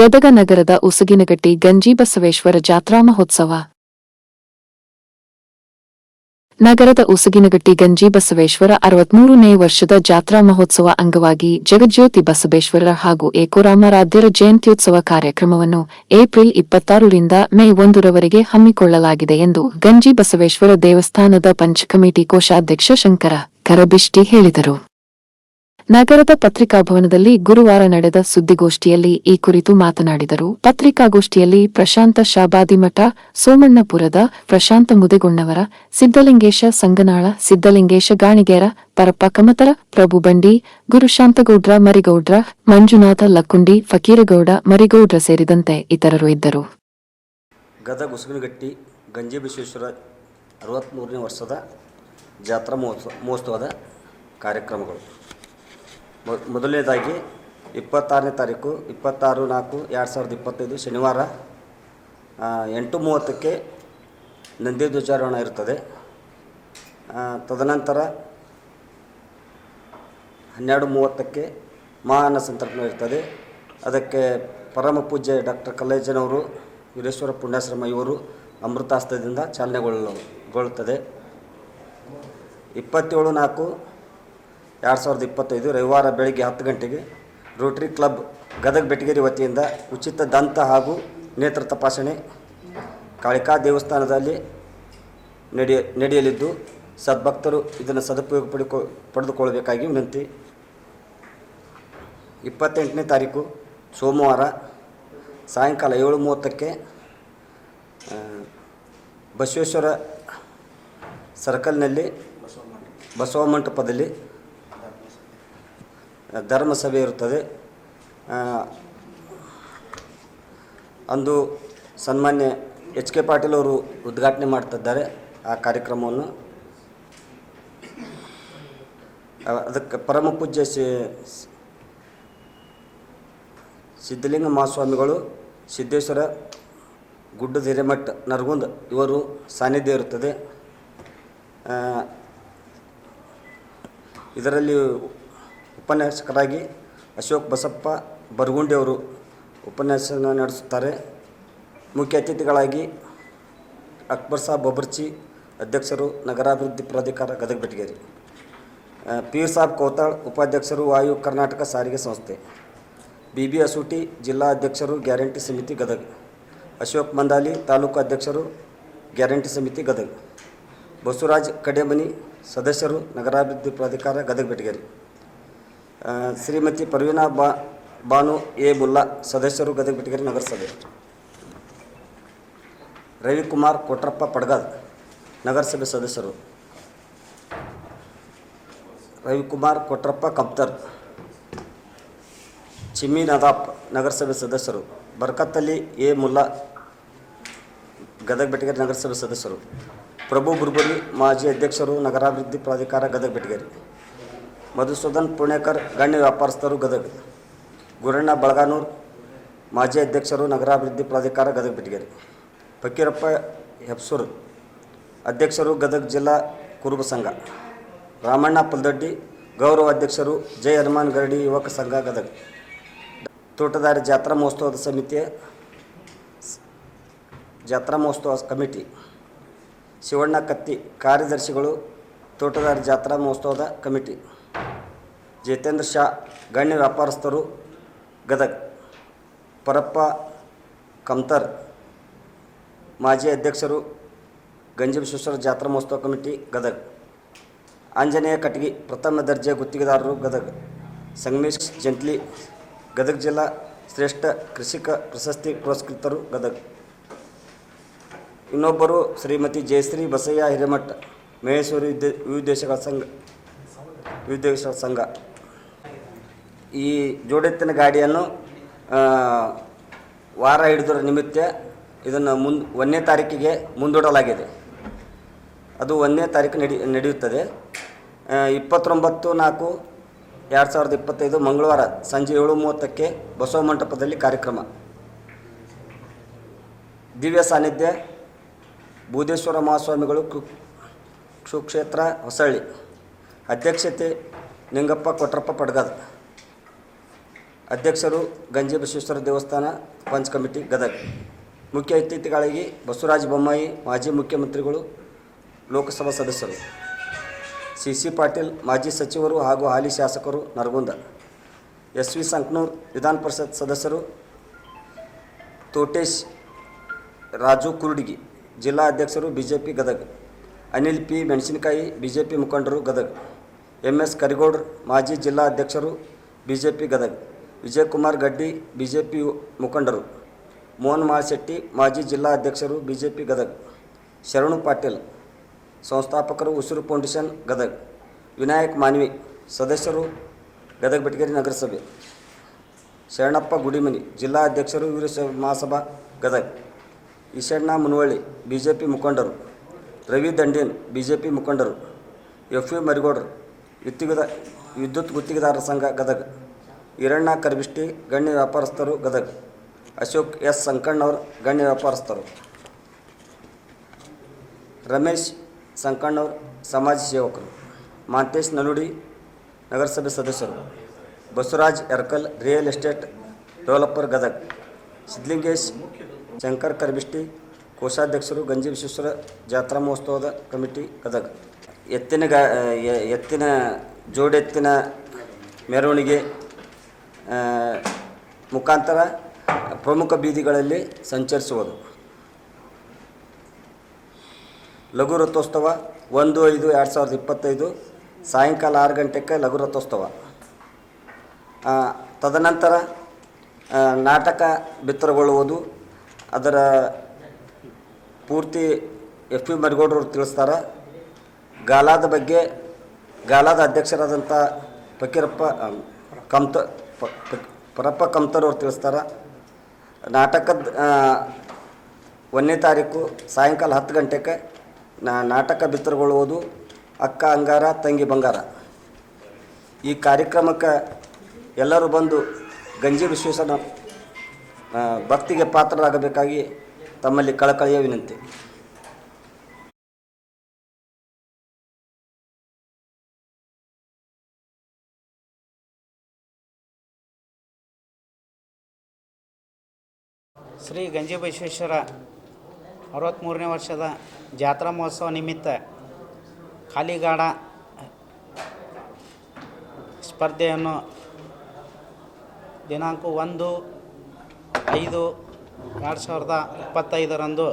ಗದಗ ನಗರದ ಉಸುಗಿನಗಟ್ಟಿ ಗಂಜಿ ಬಸವೇಶ್ವರ ಜಾತ್ರಾ ಮಹೋತ್ಸವ. ನಗರದ ಉಸುಗಿನಗಟ್ಟಿ ಗಂಜಿ ಬಸವೇಶ್ವರ ಅರವತ್ಮೂರನೇ ವರ್ಷದ ಜಾತ್ರಾ ಮಹೋತ್ಸವ ಅಂಗವಾಗಿ ಜಗಜ್ಯೋತಿ ಬಸವೇಶ್ವರ ಹಾಗೂ ಏಕೋರಾಮರಾಧ್ಯರ ಜಯಂತ್ಯೋತ್ಸವ ಕಾರ್ಯಕ್ರಮವನ್ನು ಏಪ್ರಿಲ್ ಇಪ್ಪತ್ತಾರರಿಂದ ಮೇ ಒಂದರವರೆಗೆ ಹಮ್ಮಿಕೊಳ್ಳಲಾಗಿದೆ ಎಂದು ಗಂಜಿ ಬಸವೇಶ್ವರ ದೇವಸ್ಥಾನದ ಪಂಚ ಕಮಿಟಿ ಕೋಶಾಧ್ಯಕ್ಷ ಶಂಕರ ಕರಬಿಷ್ಟಿ ಹೇಳಿದರು. ನಗರದ ಪತ್ರಿಕಾಭವನದಲ್ಲಿ ಗುರುವಾರ ನಡೆದ ಸುದ್ದಿಗೋಷ್ಠಿಯಲ್ಲಿ ಈ ಕುರಿತು ಮಾತನಾಡಿದರು. ಪತ್ರಿಕಾಗೋಷ್ಠಿಯಲ್ಲಿ ಪ್ರಶಾಂತ ಶಾಬಾದಿಮಠ, ಸೋಮಣ್ಣಪುರದ ಪ್ರಶಾಂತ ಮುದೆಗೊಂಡವರ ಸಿದ್ದಲಿಂಗೇಶ ಸಂಗನಾಳ ಸಿದ್ದಲಿಂಗೇಶ ಗಾಣಿಗೇರ, ಪರಪ್ಪ ಕಮತರ, ಪ್ರಭು ಬಂಡಿ ಗುರುಶಾಂತಗೌಡ್ರ ಮರಿಗೌಡ್ರ, ಮಂಜುನಾಥ ಲಕ್ಕುಂಡಿ, ಫಕೀರಗೌಡ ಮರಿಗೌಡ್ರ ಸೇರಿದಂತೆ ಇತರರು ಇದ್ದರು. ಗದಗ ಉಸುಗಿನಗಟ್ಟಿ ಅರವತ್ತ್ಮೂರನೇ ವರ್ಷದ ಜಾತ್ರಾ ಮಹೋತ್ಸವ ಮಹೋತ್ಸವದ ಕಾರ್ಯಕ್ರಮಗಳು. ಮೊದಲನೇದಾಗಿ ಇಪ್ಪತ್ತಾರನೇ ತಾರೀಕು, ಇಪ್ಪತ್ತಾರು ನಾಲ್ಕು, ಎರಡು ಸಾವಿರದ ಇಪ್ಪತ್ತೈದು ಶನಿವಾರ ಎಂಟು ಮೂವತ್ತಕ್ಕೆ ನಂದಿ ಧ್ವಜಾರೋಹಣ ಇರ್ತದೆ ತದನಂತರ ಹನ್ನೆರಡು ಮೂವತ್ತಕ್ಕೆ ಮಹಾನ ಸಂತರ್ಪಣೆ ಇರ್ತದೆ. ಅದಕ್ಕೆ ಪರಮ ಪೂಜ್ಯ ಡಾಕ್ಟರ್ ಕಲ್ಲೇಜನವರು, ವೀರೇಶ್ವರ ಪುಣ್ಯಾಶ್ರಮ ಇವರು ಅಮೃತಾಸ್ತದಿಂದ ಚಾಲನೆಗೊಳ್ಳಗೊಳ್ಳುತ್ತದೆ ಇಪ್ಪತ್ತೇಳು ನಾಲ್ಕು ಎರಡು ಸಾವಿರದ ಇಪ್ಪತ್ತೈದು ರವಿವಾರ ಬೆಳಗ್ಗೆ ಹತ್ತು ಗಂಟೆಗೆ ರೋಟರಿ ಕ್ಲಬ್ ಗದಗ ಬೆಟಗೇರಿ ವತಿಯಿಂದ ಉಚಿತ ದಂತ ಹಾಗೂ ನೇತ್ರ ತಪಾಸಣೆ ಕಾಳಿಕಾ ದೇವಸ್ಥಾನದಲ್ಲಿ ನಡೆಯ, ನಡೆಯಲಿದ್ದು ಸದ್ಭಕ್ತರು ಇದನ್ನು ಸದುಪಯೋಗ ಪಡಿಕೊ, ಪಡೆದುಕೊಳ್ಳಬೇಕಾಗಿ ವಿನಂತಿ. ಇಪ್ಪತ್ತೆಂಟನೇ ತಾರೀಕು ಸೋಮವಾರ ಸಾಯಂಕಾಲ ಏಳು ಮೂವತ್ತಕ್ಕೆ ಬಸವೇಶ್ವರ ಸರ್ಕಲ್ನಲ್ಲಿ ಬಸವ ಮಂಟಪದಲ್ಲಿ ಧರ್ಮಸಭೆ ಇರುತ್ತದೆ. ಅಂದು ಸನ್ಮಾನ್ಯ ಎಚ್ ಕೆ ಪಾಟೀಲ್ ಅವರು ಉದ್ಘಾಟನೆ ಮಾಡ್ತಿದ್ದಾರೆ ಆ ಕಾರ್ಯಕ್ರಮವನ್ನು. ಅದಕ್ಕೆ ಪರಮ ಪೂಜ್ಯ ಸಿದ್ಧಲಿಂಗ ಮಹಾಸ್ವಾಮಿಗಳು, ಸಿದ್ದೇಶ್ವರ ಗುಡ್ಡದ ಹಿರೇಮಠ ನರಗುಂದ್ ಇವರು ಸಾನ್ನಿಧ್ಯ ಇರುತ್ತದೆ. ಇದರಲ್ಲಿ ಉಪನ್ಯಾಸಕರಾಗಿ ಅಶೋಕ್ ಬಸಪ್ಪ ಬರಗುಂಡಿಯವರು ಉಪನ್ಯಾಸನ ನಡೆಸುತ್ತಾರೆ. ಮುಖ್ಯ ಅತಿಥಿಗಳಾಗಿ ಅಕ್ಬರ್ ಸಾಬ್ ಬಬರ್ಚಿ ಅಧ್ಯಕ್ಷರು ನಗರಾಭಿವೃದ್ಧಿ ಪ್ರಾಧಿಕಾರ ಗದಗ ಬೆಟಗೇರಿ ಪೀರ್ ಸಾಬ್ ಕೋತಾಳ್, ಉಪಾಧ್ಯಕ್ಷರು ವಾಯು ಕರ್ನಾಟಕ ಸಾರಿಗೆ ಸಂಸ್ಥೆ. ಬಿ ಬಿ ಅಸೂಟಿ, ಜಿಲ್ಲಾ ಅಧ್ಯಕ್ಷರು ಗ್ಯಾರಂಟಿ ಸಮಿತಿ ಗದಗ. ಅಶೋಕ್ ಮಂದಾಲಿ, ತಾಲೂಕು ಅಧ್ಯಕ್ಷರು ಗ್ಯಾರಂಟಿ ಸಮಿತಿ ಗದಗ. ಬಸವರಾಜ್ ಕಡೆಮನಿ, ಸದಸ್ಯರು ನಗರಾಭಿವೃದ್ಧಿ ಪ್ರಾಧಿಕಾರ ಗದಗ ಬೆಟಗೇರಿ ಶ್ರೀಮತಿ ಪರ್ವೀನಾ ಬಾ, ಬಾನು ಎ ಬುಲ್ಲಾ ಸದಸ್ಯರು ಗದಗ ಬೆಟಗೇರಿ ನಗರಸಭೆ. ರವಿಕುಮಾರ್ ಕೊಟ್ರಪ್ಪ ಪಡ್ಗಾಲ್ ನಗರಸಭೆ ಸದಸ್ಯರು. ರವಿಕುಮಾರ್ ಕೊಟ್ರಪ್ಪ ಕಪ್ತರ್. ಚಿಮ್ಮಿ ನದಾಪ್ ನಗರಸಭೆ ಸದಸ್ಯರು. ಬರ್ಕತ್ತಲ್ಲಿ ಎ ಮುಲ್ಲಾ ಗದಗ ಬೆಟಗೇರಿ ನಗರಸಭೆ ಸದಸ್ಯರು. ಪ್ರಭು ಬುರ್ಬುರಿ ಮಾಜಿ ಅಧ್ಯಕ್ಷರು ನಗರಾಭಿವೃದ್ಧಿ ಪ್ರಾಧಿಕಾರ ಗದಗ ಬೆಟಗೇರಿ. ಮಧುಸೂದನ್ ಪುಣೇಕರ್ ಗಣ್ಯ ವ್ಯಾಪಾರಸ್ಥರು ಗದಗ. ಗುರಣ್ಣ ಬಳಗಾನೂರ್, ಮಾಜಿ ಅಧ್ಯಕ್ಷರು ನಗರಾಭಿವೃದ್ಧಿ ಪ್ರಾಧಿಕಾರ ಗದಗ ಬೆಟಗೇರಿ. ಫಕೀರಪ್ಪ ಹೆಪ್ಸೂರ್, ಅಧ್ಯಕ್ಷರು ಗದಗ ಜಿಲ್ಲಾ ಕುರುಬ ಸಂಘ. ರಾಮಣ್ಣ ಪುಲ್ದಡ್ಡಿ, ಗೌರವ ಅಧ್ಯಕ್ಷರು ಜಯ ಹನುಮಾನ್ ಗರಡಿ ಯುವಕ ಸಂಘ ಗದಗ. ತೋಟದಾರಿ ಜಾತ್ರಾ ಮಹೋತ್ಸವದ ಸಮಿತಿಯ ಜಾತ್ರಾ ಮಹೋತ್ಸವ ಕಮಿಟಿ. ಶಿವಣ್ಣ ಕತ್ತಿ ಕಾರ್ಯದರ್ಶಿಗಳು, ತೋಟದಾರಿ ಜಾತ್ರಾ ಮಹೋತ್ಸವದ ಕಮಿಟಿ. ಜಿತೇಂದ್ರ ಶಾ, ಗಣ್ಯ ವ್ಯಾಪಾರಸ್ಥರು, ಗದಗ್, ಪರಪ್ಪ ಕಮ್ತರ್, ಮಾಜಿ ಅಧ್ಯಕ್ಷರು ಗಂಜಬಸವೇಶ್ವರ ಜಾತ್ರಾ ಮಹೋತ್ಸವ ಕಮಿಟಿ, ಗದಗ್. ಆಂಜನೇಯ ಕಟಗಿ ಪ್ರಥಮ ದರ್ಜೆ ಗುತ್ತಿಗೆದಾರರು, ಗದಗ್. ಸಂಗಮೇಶ್ ಜಂಟ್ಲಿ, ಗದಗ ಜಿಲ್ಲಾ ಶ್ರೇಷ್ಠ ಕೃಷಿಕ ಪ್ರಶಸ್ತಿ ಪುರಸ್ಕೃತರು, ಗದಗ್. ಇನ್ನೊಬ್ಬರು ಶ್ರೀಮತಿ ಜಯಶ್ರೀ ಬಸಯ್ಯ ಹಿರೇಮಠ, ಮಹೇಶ್ವರಿ ವಿದ್ಯ, ವಿವಿಧೇಶಗಳ ಸಂಘ ವಿವಿಧೇಶಗಳ ಸಂಘ. ಈ ಜೋಡೆತ್ತಿನ ಗಾಡಿಯನ್ನು ವಾರ ಹಿಡಿದರ ನಿಮಿತ್ತ ಇದನ್ನು ಮುಂದ್, ಒಂದನೇ ತಾರೀಕಿಗೆ ಮುಂದೂಡಲಾಗಿದೆ. ಅದು ಒಂದನೇ ತಾರೀಕು ನಡಿ, ನಡೆಯುತ್ತದೆ. ಇಪ್ಪತ್ತೊಂಬತ್ತು ನಾಲ್ಕು ಎರಡು ಸಾವಿರದ ಇಪ್ಪತ್ತೈದು ಮಂಗಳವಾರ ಸಂಜೆ ಏಳು ಮೂವತ್ತಕ್ಕೆ ಬಸವ ಮಂಟಪದಲ್ಲಿ ಕಾರ್ಯಕ್ರಮ. ದಿವ್ಯ ಸಾನ್ನಿಧ್ಯ, ಬೂದೇಶ್ವರ ಮಹಾಸ್ವಾಮಿಗಳು ಕುಕ್ಷೇತ್ರ ಹೊಸಳ್ಳಿ. ಅಧ್ಯಕ್ಷತೆ ನಿಂಗಪ್ಪ ಕೊಟ್ರಪ್ಪ ಪಡ್ಗದ್. ಅಧ್ಯಕ್ಷರು ಗಂಜಿ ಬಸವೇಶ್ವರ ದೇವಸ್ಥಾನ ಪಂಚ್ ಕಮಿಟಿ ಗದಗ. ಮುಖ್ಯ ಅತಿಥಿಗಳಾಗಿ ಬಸವರಾಜ ಬೊಮ್ಮಾಯಿ, ಮಾಜಿ ಮುಖ್ಯಮಂತ್ರಿಗಳು, ಲೋಕಸಭಾ ಸದಸ್ಯರು, ಸಿ ಸಿ ಪಾಟೀಲ್, ಮಾಜಿ ಸಚಿವರು ಹಾಗೂ ಹಾಲಿ ಶಾಸಕರು ನರಗುಂದ, ಎಸ್ ವಿ ಸಂಕನೂರ್, ವಿಧಾನ ಪರಿಷತ್ ಸದಸ್ಯರು ತೋಟೇಶ್ ರಾಜು ಕುರುಡಿಗಿ, ಜಿಲ್ಲಾ ಅಧ್ಯಕ್ಷರು B J P Gadag, Anil P Menasinakai B J P ಮುಖಂಡರು ಗದಗ, ಎಂ ಎಸ್ ಕರಿಗೌಡ್ರು, ಮಾಜಿ ಜಿಲ್ಲಾ ಅಧ್ಯಕ್ಷರು B J P Gadag. Vijayakumar Gaddi, BJP ಮುಖಂಡರು. ಮೋಹನ್ ಮಾಳಶೆಟ್ಟಿ, ಮಾಜಿ ಜಿಲ್ಲಾ ಅಧ್ಯಕ್ಷರು, ಬಿಜೆಪಿ ಗದಗ. ಶರಣು ಪಾಟೀಲ್, ಸಂಸ್ಥಾಪಕರು ಉಸಿರು ಫೌಂಡೇಶನ್, ಗದಗ. ವಿನಾಯಕ್ ಮಾನ್ವಿ, ಸದಸ್ಯರು ಗದಗ ಬೆಟಗೇರಿ ನಗರಸಭೆ. ಶರಣಪ್ಪ ಗುಡಿಮನಿ, ಜಿಲ್ಲಾ ಅಧ್ಯಕ್ಷರು ವೀರಶೈವ ಮಹಾಸಭಾ, ಗದಗ. ಈಶಣ್ಣ ಮುನವಳ್ಳಿ ಬಿಜೆಪಿ ಮುಖಂಡರು. ರವಿ ದಂಡೇನ್, ಬಿಜೆಪಿ ಮುಖಂಡರು. ಎಫ್ ಯು ಮರಿಗೌಡರು ವಿತ್ತಿಗದ ವಿದ್ಯುತ್ ಗುತ್ತಿಗೆದಾರರ ಸಂಘ, ಗದಗ. ಈರಣ್ಣ ಕರ್ಬಿಷ್ಟಿ ಗಣ್ಯ ವ್ಯಾಪಾರಸ್ಥರು, ಗದಗ. ಅಶೋಕ್ ಎಸ್. ಸಂಕಣ್ಣವ್ರು, ಗಣ್ಯ ವ್ಯಾಪಾರಸ್ಥರು. ರಮೇಶ್ ಸಂಕಣ್ಣವ್ರು, ಸಮಾಜ ಸೇವಕರು. ಮಾಂತೇಶ್ ನಲುಡಿ ನಗರಸಭೆ ಸದಸ್ಯರು. Basavaraj Erkal, real estate developer, Gadag. Siddlingesh Shankar Karbishti ಕೋಶಾಧ್ಯಕ್ಷರು, ಗಂಜಿ ವಿಶ್ವೇಶ್ವರ, ಜಾತ್ರಾ ಮಹೋತ್ಸವದ ಕಮಿಟಿ, ಗದಗ. ಎತ್ತಿನ ಗಾ ಎತ್ತಿನ, ಜೋಡೆತ್ತಿನ ಮೆರವಣಿಗೆ ಮುಖಾಂತರ ಪ್ರಮುಖ ಬೀದಿಗಳಲ್ಲಿ ಸಂಚರಿಸುವುದು. ಲಘು ರಥೋತ್ಸವ ಒಂದು ಐದು ಎರಡು ಸಾವಿರದ ಇಪ್ಪತ್ತೈದು ಸಾಯಂಕಾಲ ಆರು ಗಂಟೆಗೆ ಲಘು ರಥೋತ್ಸವ. ತದನಂತರ ನಾಟಕ ಬಿತ್ತರಗೊಳ್ಳುವುದು. ಅದರ ಪೂರ್ತಿ ಎಫ್ ಪಿ ಮರಿಗೌಡರು ತಿಳಿಸ್ತಾರೆ. ಗಾಲಾದ ಬಗ್ಗೆ, ಗಾಲಾದ ಅಧ್ಯಕ್ಷರಾದಂಥ ಫಕೀರಪ್ಪ ಕಮ್ತ ಪ- ಪರಪ್ಪ ಕಂತರವ್ರು ತಿಳಿಸ್ತಾರೆ. ನಾಟಕದ ಒಂದನೇ ತಾರೀಕು ಸಾಯಂಕಾಲ ಹತ್ತು ಗಂಟೆಗೆ ನಾ ನಾಟಕ ಬಿತ್ತರಗೊಳ್ಳುವುದು ಅಕ್ಕ ಅಂಗಾರ, ತಂಗಿ ಬಂಗಾರ. ಈ ಕಾರ್ಯಕ್ರಮಕ್ಕೆ ಎಲ್ಲರೂ ಬಂದು ಗಂಜಿ ವಿಶ್ವೇಶನ ಭಕ್ತಿಗೆ ಪಾತ್ರರಾಗಬೇಕಾಗಿ ತಮ್ಮಲ್ಲಿ ಕಳಕಳಿಯ ವಿನಂತಿ. ಶ್ರೀ ಗಂಜಿ ಬಸವೇಶ್ವರ ಅರವತ್ತ್ಮೂರನೇ ವರ್ಷದ ಜಾತ್ರಾ ಮಹೋತ್ಸವ ನಿಮಿತ್ತ ಖಾಲಿಗಾಡ ಸ್ಪರ್ಧೆಯನ್ನು ದಿನಾಂಕ ಒಂದು, ಐದು, ಎರಡು ಸಾವಿರದ ಇಪ್ಪತ್ತೈದರಂದು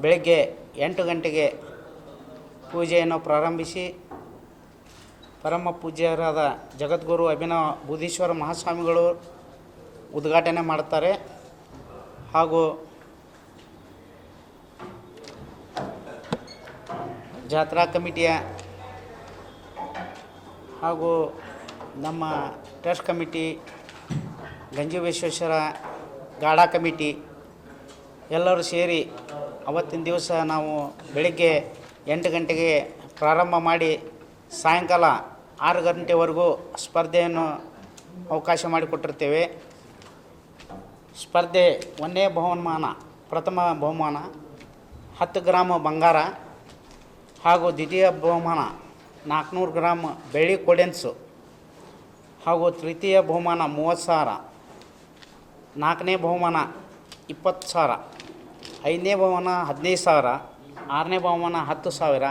ಬೆಳಗ್ಗೆ ಎಂಟು ಗಂಟೆಗೆ ಪೂಜೆಯನ್ನು ಪ್ರಾರಂಭಿಸಿ ಪರಮ ಪೂಜ್ಯರಾದ ಜಗದ್ಗುರು ಅಭಿನವ ಬುಧೀಶ್ವರ ಮಹಾಸ್ವಾಮಿಗಳು ಉದ್ಘಾಟನೆ ಮಾಡ್ತಾರೆ ಹಾಗೂ ಜಾತ್ರಾ ಕಮಿಟಿಯ ಹಾಗೂ ನಮ್ಮ ಟ್ರಸ್ಟ್ ಕಮಿಟಿ ಗಂಜಿ ವಿಶ್ವೇಶ್ವರ ಗಾಢಾ ಕಮಿಟಿ ಎಲ್ಲರೂ ಸೇರಿ ಅವತ್ತಿನ ದಿವಸ ನಾವು ಬೆಳಗ್ಗೆ ಎಂಟು ಗಂಟೆಗೆ ಪ್ರಾರಂಭ ಮಾಡಿ ಸಾಯಂಕಾಲ ಆರು ಗಂಟೆವರೆಗೂ ಸ್ಪರ್ಧೆಯನ್ನು ಅವಕಾಶ ಮಾಡಿಕೊಟ್ಟಿರ್ತೇವೆ. ಸ್ಪರ್ಧೆ ಒಂದೇ ಬಹುಮಾನ, ಪ್ರಥಮ ಬಹುಮಾನ, ಹತ್ತು ಗ್ರಾಮ್ ಬಂಗಾರ ಹಾಗೂ ದ್ವಿತೀಯ ಬಹುಮಾನ, ನಾಲ್ಕುನೂರು ಗ್ರಾಮ್ ಬೆಳ್ಳಿ ಕೊಡೆನ್ಸು ಹಾಗೂ ತೃತೀಯ ಬಹುಮಾನ ಮೂವತ್ತು ಸಾವಿರ, ನಾಲ್ಕನೇ ಬಹುಮಾನ ಇಪ್ಪತ್ತು ಸಾವಿರ, ಐದನೇ ಬಹುಮಾನ ಹದಿನೈದು ಸಾವಿರ, ಆರನೇ ಬಹುಮಾನ ಹತ್ತು ಸಾವಿರ,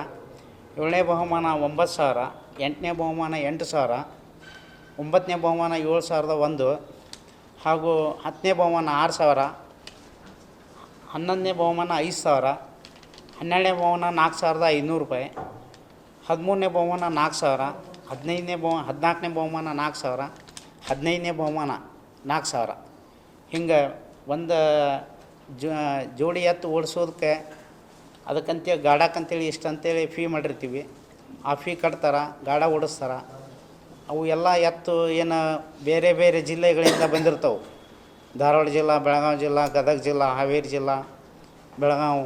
ಏಳನೇ ಬಹುಮಾನ ಒಂಬತ್ತು ಸಾವಿರ, ಎಂಟನೇ ಬಹುಮಾನ ಎಂಟು ಸಾವಿರ, ಒಂಬತ್ತನೇ ಬಹುಮಾನ ಏಳು ಸಾವಿರದ ಒಂದು ಹಾಗೂ ಹತ್ತನೇ ಬಹುಮಾನ ಆರು ಸಾವಿರ, ಹನ್ನೊಂದನೇ ಬಹುಮಾನ ಐದು ಸಾವಿರ, ಹನ್ನೆರಡನೇ ಬಹುಮಾನ ನಾಲ್ಕು ಸಾವಿರದ ಐನೂರು ರೂಪಾಯಿ, ಹದಿಮೂರನೇ ಬಹುಮಾನ ನಾಲ್ಕು ಸಾವಿರ, ಹದಿನೈದನೇ ಬಹು, ಹದಿನಾಲ್ಕನೇ ಬಹುಮಾನ ನಾಲ್ಕು ಸಾವಿರ, ಹದಿನೈದನೇ ಬಹುಮಾನ ನಾಲ್ಕು ಸಾವಿರ. ಹಿಂಗೆ ಒಂದು ಜೋಡಿ ಎತ್ತು ಓಡಿಸೋದಕ್ಕೆ ಅದಕ್ಕಂತೇಳಿ ಗಾಡಕ್ಕಂತೇಳಿ ಇಷ್ಟು ಅಂತೇಳಿ ಫೀ ಮಾಡಿರ್ತೀವಿ. ಆ ಫೀ ಕಟ್ತಾರೆ, ಗಾಡ ಓಡಿಸ್ತಾರೆ. ಅವು ಎಲ್ಲ ಎತ್ತು ಏನು ಬೇರೆ ಬೇರೆ ಜಿಲ್ಲೆಗಳಿಂದ ಬಂದಿರ್ತವೆ. ಧಾರವಾಡ ಜಿಲ್ಲೆ, ಬೆಳಗಾವಿ ಜಿಲ್ಲಾ, ಗದಗ ಜಿಲ್ಲಾ, ಹಾವೇರಿ ಜಿಲ್ಲೆ, ಬೆಳಗಾವಿ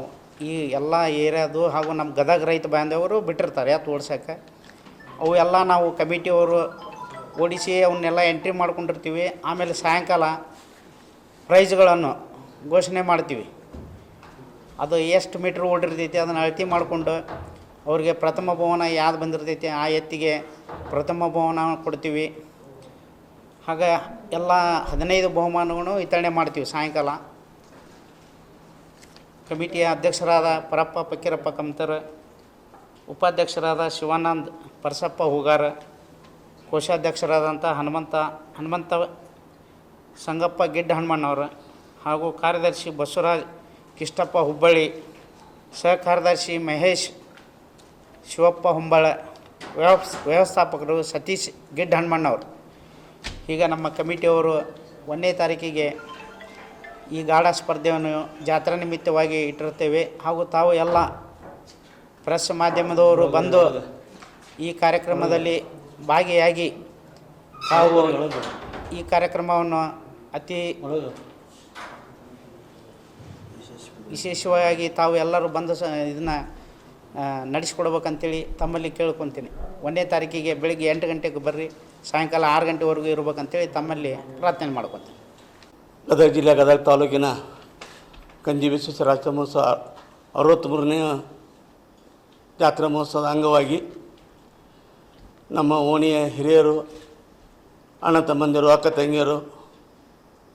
ಈ ಎಲ್ಲ ಏರಿಯಾದು ಹಾಗೂ ನಮ್ಮ ಗದಗ ರೈತ ಬಾಂಧವರು ಬಿಟ್ಟಿರ್ತಾರೆ ಎತ್ತು ಓಡ್ಸೋಕ್ಕೆ. ಅವು ಎಲ್ಲ ನಾವು ಕಮಿಟಿಯವರು ಓಡಿಸಿ ಅವನ್ನೆಲ್ಲ ಎಂಟ್ರಿ ಮಾಡ್ಕೊಂಡಿರ್ತೀವಿ. ಆಮೇಲೆ ಸಾಯಂಕಾಲ ಪ್ರೈಜ್ಗಳನ್ನು ಘೋಷಣೆ ಮಾಡ್ತೀವಿ. ಅದು ಎಷ್ಟು ಮೀಟ್ರ್ ಓಡಿರ್ತೈತಿ ಅದನ್ನು ಅಳತೆ ಮಾಡಿಕೊಂಡು ಅವ್ರಿಗೆ ಪ್ರಥಮ ಭವನ ಯಾವ್ದು ಬಂದಿರ್ತೈತಿ, ಆ ಎತ್ತಿಗೆ ಪ್ರಥಮ ಭವನ ಕೊಡ್ತೀವಿ. ಹಾಗೆ ಎಲ್ಲ ಹದಿನೈದು ಬಹುಮಾನಗಳನ್ನು ವಿತರಣೆ ಮಾಡ್ತೀವಿ ಸಾಯಂಕಾಲ. ಕಮಿಟಿಯ ಅಧ್ಯಕ್ಷರಾದ ಪರಪ್ಪ ಫಕೀರಪ್ಪ ಕಮ್ತರ್, ಉಪಾಧ್ಯಕ್ಷರಾದ ಶಿವಾನಂದ್ ಪರಸಪ್ಪ ಹೂಗಾರ, ಕೋಶಾಧ್ಯಕ್ಷರಾದಂಥ ಹನುಮಂತ ಹನುಮಂತ ಸಂಗಪ್ಪ ಗಿಡ್ಡ ಹನುಮಣ್ಣವರು ಹಾಗೂ ಕಾರ್ಯದರ್ಶಿ ಬಸವರಾಜ್ ಕಿಷ್ಟಪ್ಪ ಹುಬ್ಬಳ್ಳಿ ಸಹ ಕಾರ್ಯದರ್ಶಿ ಮಹೇಶ್ ಶಿವಪ್ಪ ಹೊಂಬಾಳ ವ್ಯವಸ್ ವ್ಯವಸ್ಥಾಪಕರು ಸತೀಶ್ ಗಿಡ್ಡ ಹನುಮಣ್ಣವರು. ಈಗ ನಮ್ಮ ಕಮಿಟಿಯವರು ಒಂದನೇ ತಾರೀಕಿಗೆ ಈ ಗಾಢ ಸ್ಪರ್ಧೆಯನ್ನು ಜಾತ್ರಾ ನಿಮಿತ್ತವಾಗಿ ಇಟ್ಟಿರ್ತೇವೆ ಹಾಗೂ ತಾವು ಎಲ್ಲ ಪ್ರೆಸ್ ಮಾಧ್ಯಮದವರು ಬಂದು ಈ ಕಾರ್ಯಕ್ರಮದಲ್ಲಿ ಭಾಗಿಯಾಗಿ ತಾವು ಈ ಕಾರ್ಯಕ್ರಮವನ್ನು ಅತಿ ವಿಶೇಷವಾಗಿ ತಾವು ಎಲ್ಲರೂ ಬಂದು ಸ ಇದನ್ನು ನಡೆಸ್ಕೊಡ್ಬೇಕಂತೇಳಿ ತಮ್ಮಲ್ಲಿ ಕೇಳ್ಕೊತೀನಿ. ಒಂದನೇ ತಾರೀಕಿಗೆ ಬೆಳಿಗ್ಗೆ ಎಂಟು ಗಂಟೆಗೆ ಬರ್ರಿ, ಸಾಯಂಕಾಲ ಆರು ಗಂಟೆವರೆಗೂ ಇರ್ಬೇಕಂತೇಳಿ ತಮ್ಮಲ್ಲಿ ಪ್ರಾರ್ಥನೆ ಮಾಡ್ಕೊತೀನಿ. ಗದಗ ಜಿಲ್ಲೆ ಗದಗ ತಾಲೂಕಿನ ಕಂಜಿ ವಿಶ್ವೇಶ್ವರ ರಾಷ್ಟ್ರ ಮಹೋತ್ಸವ ಅರವತ್ತ್ಮೂರನೇ ಜಾತ್ರಾ ಮಹೋತ್ಸವದ ಅಂಗವಾಗಿ ನಮ್ಮ ಓಣಿಯ ಹಿರಿಯರು, ಅಣ್ಣ ತಮ್ಮಂದಿರು, ಅಕ್ಕ ತಂಗಿಯರು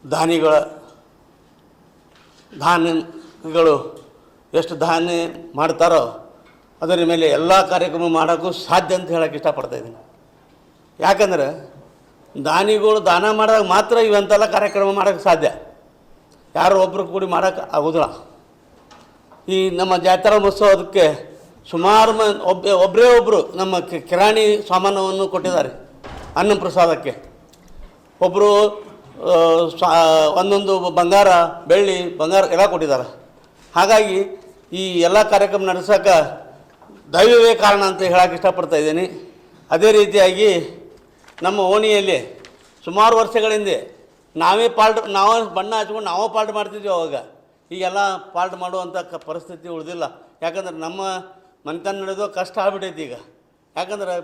ದಾನಿಗಳ ಧಾನ್ಯಗಳು ಎಷ್ಟು ಧಾನ್ಯ ಮಾಡ್ತಾರೋ ಅದರ ಮೇಲೆ ಎಲ್ಲ ಕಾರ್ಯಕ್ರಮ ಮಾಡೋಕ್ಕೂ ಸಾಧ್ಯ ಅಂತ ಹೇಳಕ್ಕೆ ಇಷ್ಟಪಡ್ತಾ ಇದ್ದೀನಿ. ಯಾಕಂದ್ರೆ ದಾನಿಗಳು ದಾನ ಮಾಡಿದಾಗ ಮಾತ್ರ ಇವಂತೆಲ್ಲ ಕಾರ್ಯಕ್ರಮ ಮಾಡೋಕ್ಕೆ ಸಾಧ್ಯ. ಯಾರು ಒಬ್ಬರು ಕೂಡಿ ಮಾಡೋಕ್ಕೆ ಆಗೋದಿಲ್ಲ. ಈ ನಮ್ಮ ಜಾತ್ರಾ ಮಹೋತ್ಸವಕ್ಕೆ ಸುಮಾರು ಮ ಒಬ್ಬ ಒಬ್ಬರೇ ಒಬ್ಬರು ನಮ್ಮ ಕಿರಾಣಿ ಸಾಮಾನವನ್ನು ಕೊಟ್ಟಿದ್ದಾರೆ, ಅನ್ನ ಪ್ರಸಾದಕ್ಕೆ. ಒಬ್ಬರು ಒಂದೊಂದು ಬಂಗಾರ, ಬೆಳ್ಳಿ, ಬಂಗಾರ ಎಲ್ಲ ಕೊಟ್ಟಿದ್ದಾರೆ. ಹಾಗಾಗಿ ಈ ಎಲ್ಲ ಕಾರ್ಯಕ್ರಮ ನಡೆಸೋಕೆ ದೈವವೇ ಕಾರಣ ಅಂತ ಹೇಳಕ್ಕೆ ಇಷ್ಟಪಡ್ತಾ ಇದ್ದೀನಿ. ಅದೇ ರೀತಿಯಾಗಿ ನಮ್ಮ ಓಣಿಯಲ್ಲಿ ಸುಮಾರು ವರ್ಷಗಳಿಂದೆ ನಾವೇ ಪಾಲ್ಟ್, ನಾವೇ ಬಣ್ಣ ಹಚ್ಕೊಂಡು ನಾವೇ ಪಾಲ್ಟ್ ಮಾಡ್ತಿದ್ವಿ ಅವಾಗ. ಈಗೆಲ್ಲ ಪಾಲ್ಟ್ ಮಾಡುವಂಥ ಕ ಪರಿಸ್ಥಿತಿ ಉಳಿದಿಲ್ಲ. ಯಾಕಂದ್ರೆ ನಮ್ಮ ಮನೆತನ ನಡೆದು ಕಷ್ಟ ಆಗ್ಬಿಟ್ಟೈತಿ ಈಗ. ಯಾಕಂದ್ರೆ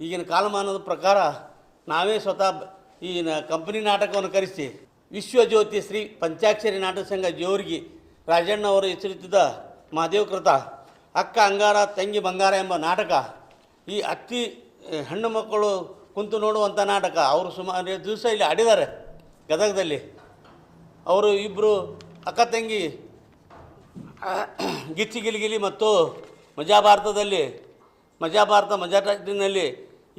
ಈಗಿನ ಕಾಲಮಾನದ ಪ್ರಕಾರ ನಾವೇ ಸ್ವತಃ ಈ ಕಂಪನಿ ನಾಟಕವನ್ನು ಕರೆಸಿ ವಿಶ್ವಜ್ಯೋತಿ ಶ್ರೀ ಪಂಚಾಕ್ಷರಿ ನಾಟಕ ಸಂಘ ಜೋರ್ಗಿ ರಾಜಣ್ಣ ಅವರು ಹೆಸರಿತಿದ್ದ ಮಹಾದೇವ್ ಕೃತ ಅಕ್ಕ ಅಂಗಾರ, ತಂಗಿ ಬಂಗಾರ ಎಂಬ ನಾಟಕ, ಈ ಅತ್ತಿ ಹೆಣ್ಣು ಮಕ್ಕಳು ಕುಂತು ನೋಡುವಂಥ ನಾಟಕ, ಅವರು ಸುಮಾರು ದಿವಸ ಇಲ್ಲಿ ಆಡಿದ್ದಾರೆ ಗದಗದಲ್ಲಿ. ಅವರು ಇಬ್ಬರು ಅಕ್ಕ ತಂಗಿ, ಗಿಚ್ಚಿ ಗಿಲಿಗಿಲಿ ಮತ್ತು ಮಜಾ ಭಾರತದಲ್ಲಿ ಮಜಾ ಭಾರತ ಮಜಾ ಟಾಕಿನಲ್ಲಿ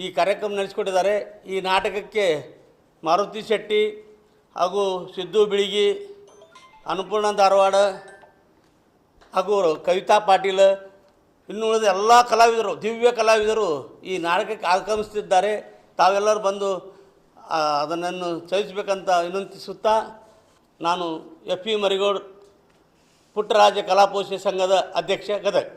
ಈ ಕಾರ್ಯಕ್ರಮ ನಡೆಸಿಕೊಟ್ಟಿದ್ದಾರೆ. ಈ ನಾಟಕಕ್ಕೆ ಮಾರುತಿ ಶೆಟ್ಟಿ ಹಾಗೂ ಸಿದ್ದು ಬಿಳಿಗಿ, ಅನ್ನಪೂರ್ಣ ಧಾರವಾಡ ಹಾಗೂ ಕವಿತಾ ಪಾಟೀಲ್ ಇನ್ನು ಉಳಿದ ಎಲ್ಲ ಕಲಾವಿದರು, ದಿವ್ಯ ಕಲಾವಿದರು ಈ ನಾಟಕಕ್ಕೆ ಆಗಮಿಸ್ತಿದ್ದಾರೆ ತಾವೆಲ್ಲರೂ ಬಂದು ಅದನ್ನು ಚಲಿಸಬೇಕಂತ ವಿನಂತಿಸುತ್ತಾ ನಾನು ಎಫ್ ಪಿ ಮರಿಗೌಡ್ ಪುಟ್ಟರಾಜ ಕಲಾಪೋಷಿ ಸಂಘದ ಅಧ್ಯಕ್ಷ ಗದಗ್.